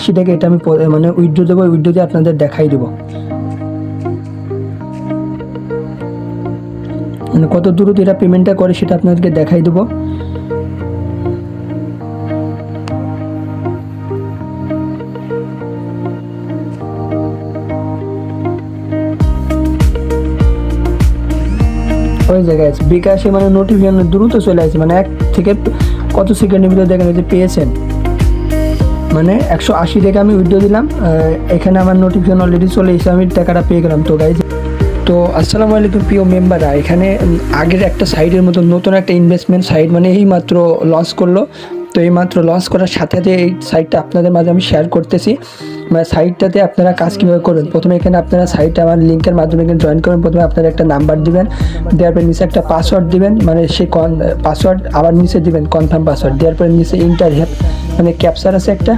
আশি টাকা এটা আমি মানে উইড্রো দেবো উইড্রো দিয়ে আপনাদের দেখাই দেবো। মানে কত দ্রুত এরা পেমেন্টটা করে সেটা আপনাদেরকে দেখাই দেবো। ওই জায়গায় বিকাশে মানে নোটিফিকেশন দ্রুত চলে আসে। মানে এক থেকে কত সেকেন্ডের ভিতরে দেখেন যে পেয়েছেন। মানে একশো আশি টাকা আমি উইড্রো দিলাম এখানে আমার নোটিফিকেশন অলরেডি চলে এসে আমি টাকাটা পেয়ে গেলাম। তো গাইজ তো আসসালামু আলাইকুম প্রিয় মেম্বাররা এখানে আগের একটা সাইডের মতো নতুন একটা ইনভেস্টমেন্ট সাইট মানে এই মাত্র লঞ্চ করল। তো এই মাত্র লঞ্চ করার সাথে সাথে এই সাইটটা আপনাদের মাঝে আমি শেয়ার করতেছি। মানে সাইটটাতে আপনারা কাজ কীভাবে করবেন? প্রথমে এখানে আপনারা সাইটটা আমার লিঙ্কের মাধ্যমে এখানে জয়েন করবেন। প্রথমে আপনারা একটা নাম্বার দিবেন, দেওয়ার পরে নিচে একটা পাসওয়ার্ড দিবেন মানে সেই কন পাসওয়ার্ড আবার নিচে দিবেন কনফার্ম পাসওয়ার্ড দেওয়ার পরে নিচে ইন্টার মানে ক্যাপচার আছে একটা।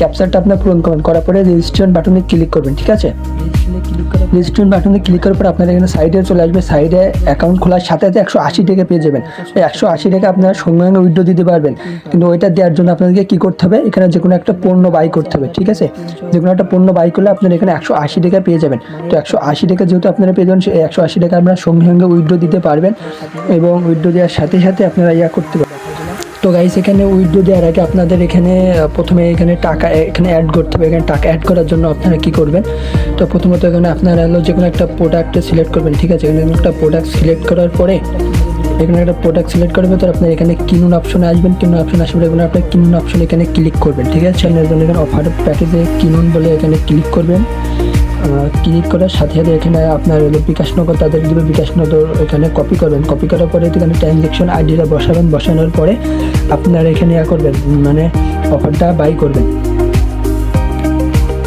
ক্যাপচারটা আপনার পূরণ করবেন। করার পরে রেজিস্ট্রেশন বাটনে ক্লিক করবেন, ঠিক আছে? রেজিস্ট্রেশন বাটনে ক্লিক করার পর আপনার এখানে সাইডে চলে আসবে। সাইডে অ্যাকাউন্ট খোলার সাথে সাথে একশো আশি টাকা পেয়ে যাবেন। ওই একশো আশি টাকা আপনারা সঙ্গে সঙ্গে উইড্রো দিতে পারবেন। কিন্তু ওইটা দেওয়ার জন্য আপনাদেরকে কী করতে হবে? এখানে যে কোনো একটা পণ্য বাই করতে হবে, ঠিক আছে? যে কোনো একটা পণ্য বাই করলে আপনারা এখানে একশো আশি টাকা পেয়ে যাবেন। তো একশো আশি টাকা যেহেতু আপনারা পেয়ে যাবেন, সেই একশো আশি টাকা আপনারা সঙ্গে সঙ্গে উইড্রো দিতে পারবেন এবং উইড্রো দেওয়ার সাথে সাথে আপনারা ইয়া করতে পারবেন। তো গাইস এখানে উইড্রো দেওয়ার আগে আপনাদের এখানে প্রথমে এখানে টাকা, এখানে অ্যাড করতে হবে। এখানে টাকা অ্যাড করার জন্য আপনারা কি করবেন? তো প্রথমত এখানে আপনারা হলো যে কোনো একটা প্রোডাক্ট সিলেক্ট করবেন, ঠিক আছে? এখানে একটা প্রোডাক্ট সিলেক্ট করার পরে, এখানে একটা প্রোডাক্ট সিলেক্ট করবে তো আপনার এখানে কিনুন অপশনে আসবেন। কিনুন অপশন আসবে এখানে আপনার কিনুন অপশন এখানে ক্লিক করবেন, ঠিক আছে? এখানে অফার প্যাকেজে কিনুন বলে এখানে ক্লিক করবেন। ক্লিক করার সাথে সাথে এখানে আপনার হলো বিকাশ নগর, তাদের দিবে বিকাশ নগর এখানে কপি করবেন। কপি করার পরে এখানে ট্রানজ্যাকশন আইডিটা বসাবেন। বসানোর পরে আপনার এখানে ইয়া করবেন মানে অফারটা বাই করবেন।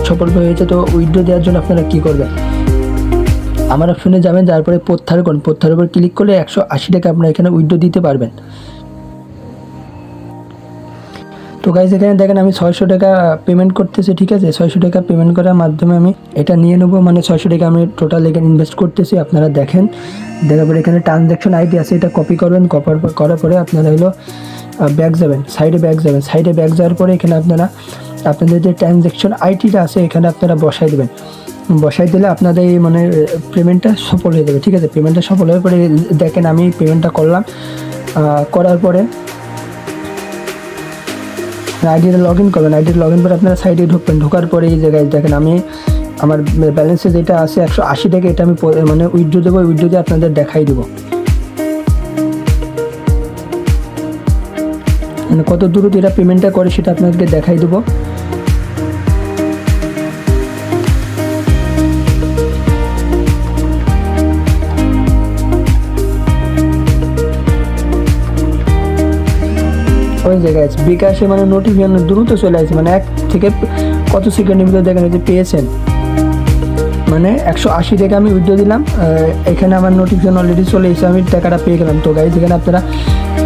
সফল হয়েছে তো উইড্রো দেওয়ার জন্য আপনারা কী করবেন? আমার অপশনে যাবেন যার পরে পত্থার করুন উপর ক্লিক করলে একশো আশি টাকা আপনারা এখানে উইড্রো দিতে পারবেন। তো গাইজ এখানে দেখেন আমি ছয়শো টাকা পেমেন্ট করতেছি, ঠিক আছে? ছয়শো টাকা পেমেন্ট করার মাধ্যমে আমি এটা নিয়ে নেব। মানে ছয়শো টাকা আমি টোটাল এখানে ইনভেস্ট করতেছি, আপনারা দেখেন। দেখার পরে এখানে ট্রানজ্যাকশন আইডি আছে, এটা কপি করবেন। কপার করার পরে আপনারা হলো ব্যাগ যাবেন সাইডে ব্যাক যাবেন। সাইডে ব্যাগ যাওয়ার পরে এখানে আপনারা, আপনাদের যে ট্রানজ্যাকশন আইডিটা আছে, এখানে আপনারা বসাই দেবেন। বসাই দিলে আপনাদের এই মানে পেমেন্টটা সফল হয়ে যাবে, ঠিক আছে? পেমেন্টটা সফল হয়ে পরে দেখেন আমি পেমেন্টটা করলাম। করার পরে আইডিটা লগ ইন করবেন। আইডিটা লগ ইন করে আপনারা সাইডে ঢুকবেন। ঢোকার পরে এই জায়গায় দেখেন আমি আমার ব্যালেন্সে যেটা আছে একশো আশি টাকা এটা আমি মানে উইড্রো দেবো উইড্রো দিয়ে আপনাদের দেখাই দেবো। মানে কত দ্রুত এরা পেমেন্টটা করে সেটা আপনাদেরকে দেখাই দেবো। ওই জায়গায় আছে। বিকাশে মানে নোটিফিকেশন দ্রুত চলে আসে। মানে এক থেকে কত সেকেন্ডের ভিতরে দেখেন যে পেয়েছেন। মানে একশো আশি টাকা আমি উইড্রো দিলাম। এখানে আমার নোটিফিকেশন অলরেডি চলে এসে আমি টাকাটা পেয়ে গেলাম। তো গাইজ এখানে আপনারা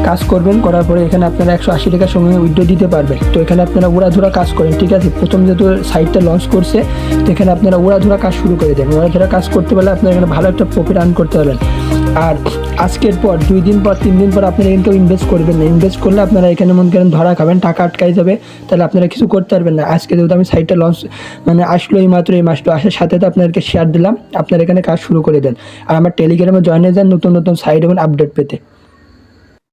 কাজ করবেন। করার পরে এখানে আপনারা একশো আশি টাকার সঙ্গে উইড্রো দিতে পারবেন। তো এখানে আপনারা উড়াধুরা কাজ করেন। ঠিক আছে? প্রথম যেহেতু সাইটটা লঞ্চ করছে, তো এখানে আপনারা উড়াধুরা কাজ শুরু করে দেন। উড়াধুরা কাজ করতে পারলে আপনারা এখানে ভালো একটা প্রফিট আর্ন করতে পারবেন। আর আজকের পর, দুই দিন পর, তিন দিন পর আপনারা কেউ ইনভেস্ট করবেন না। ইনভেস্ট করলে আপনারা এখানে মনে করেন ধরা খাবেন, টাকা আটকাই যাবে, তাহলে আপনারা কিছু করতে পারবেন না। আজকে যেহেতু আমি সাইটটা লঞ্চ মানে আসলো এই মাত্র এই মাসটা আসার সাথে তো আপনাদেরকে শেয়ার দিলাম। আপনারা এখানে কাজ শুরু করে দেন। আর আমার টেলিগ্রামে জয়েন হয়ে যান নতুন নতুন সাইট এবং আপডেট পেতে।